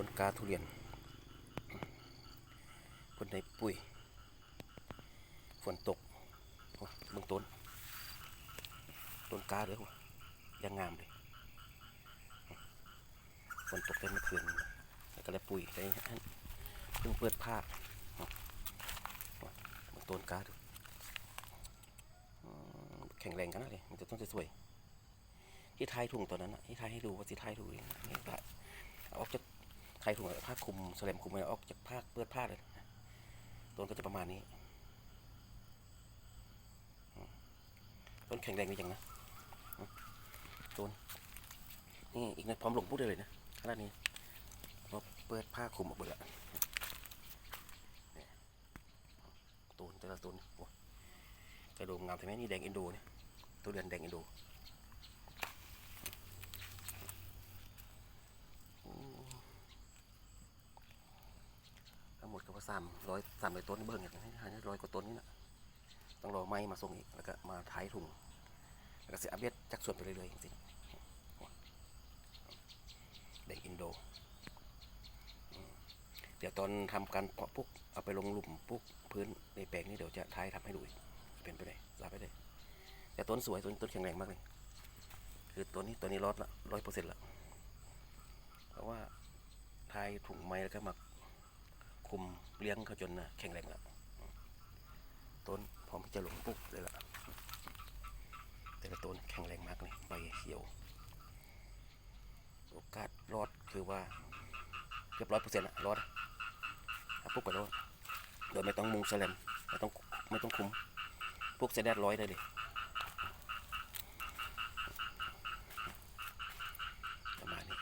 ต้นกาทุเรียนคนในปุ๋ยฝนตกโอ้เบื้องต้น ต้นกาเด้อยังงามเลยฝนตกได้เมื่อคืนแล้วก็เลยปุ๋ยได้นเพิ่งเปิดผ้าเบื้องต้นกาดูแข็งแรงกันนะเลยมันจะต้นสวยที่ทายถุงตอนนั้นอะที่ทายให้ดูว่าที่ทายถุงนี่เอาออกจาก ท้ายถุงผ้าคลุมแสลมคลุมไว้ออกจากผ้าเปิดผ้าเลยต้นก็จะประมาณนี้ ต้นแข็งแรงดีจังนะต้นนี่อีกนะพร้อมลงพูดได้เลยนะขนาดนี้เราเปิดผ้าคลุมออกหมดล้วนี่ต้นแต่ละต้นกระดูกงามใช่ไหมนี่แดงอินโดเนี่ยตัวเรือนแดงอินโด ทั้งหมด ก็สามร้อยสามร้อยต้นเบิ่งอย่างนี้ห้าร้อยกว่าต้นนี่นะต้องรอไม้มาส่งอีกแล้วก็มาท้ายถุงแล้วก็เสียอัปเดตจากส่วนไปเรื่อยๆจริงๆแดงอินโด เดี๋ยวตอนทำการเพาะปุ๊กเอาไปลงหลุมปุ๊กพื้นในแปลงนี้เดี๋ยวจะท้ายทำให้ดูอีกเป็นไปได้ลาไปได้แต่ต้นสวยต้นต้นแข็งแรงมากเลย คือตัวนี้ตัวนี้รอดละร้อยเปอร์เซ็นต์ละเพราะว่าทายถุงไม้แล้วก็มา คุมเลี้ยงเขาจนนะแข็งแรงแล้วต้นพร้อมที่จะลงปุ๊บเลยละแต่ละต้นแข็งแรงมากเลยใบเขียว โอกาสรอดคือว่าเรียบร้อยเปอร์เซ็นต์อะรอดปุ๊บก็รอดโดยไม่ต้องมุงแสลมไม่ต้องไม่ต้องคุมปุ๊บเสร็จแดดร้อยได้เลยประมาณนี้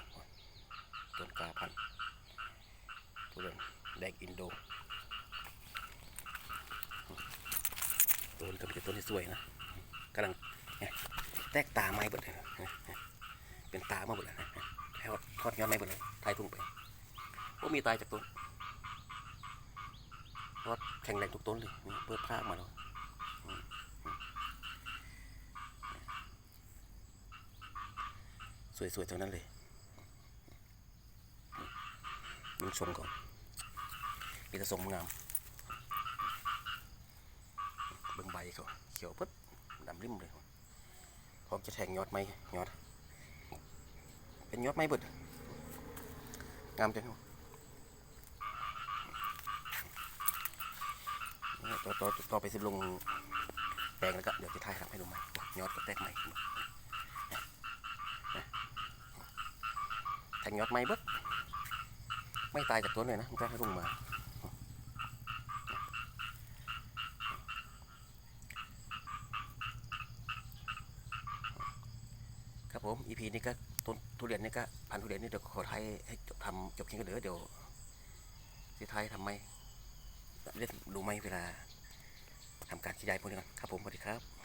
ต้นกาพันธุ์ทุเรียน แดงอินโดต้นก็เป็นต้นที่สวยนะกำลังแตกตาไม้เบิดเลยเป็นตามาเบิดเลยนะแล้วทอดยอดไม้เบิดเลยทายทุ่งไปก็มีตายจากต้นทอดแข็งแรงทุกต้นเลยเปิดผ้าออกมาแล้วสวยๆทั้งนั้นเลยมึงชมก่อน มีแต่ทรงงามเบิ่งใบเขาเขียวปึ๊ดดำริมเลยพร้อมจะแทงยอดไม้ยอด เป็นยอดไม้เบิดงามจังต่อต่อต่อไปสิลงแปลงแล้วก็เดี๋ยวจะถ่ายทำให้ดูใหม่ยอดก็แตกใหม่แทงยอดไม้เบิดไม่ตายจากต้นเลยนะมันก็ให้ลงมา ครับ ผม EP นี้ก็ต้นทุเรียนนี่ก็พันทุเรียนนี่เดี๋ยวขอไทยให้จบทำจบเพียงกันเดี๋ยวเดี๋ยวสีไทยทำไหมเล่นดูไหมเวลาทำการขยายพวกนี้กันครับผมสวัสดีครับ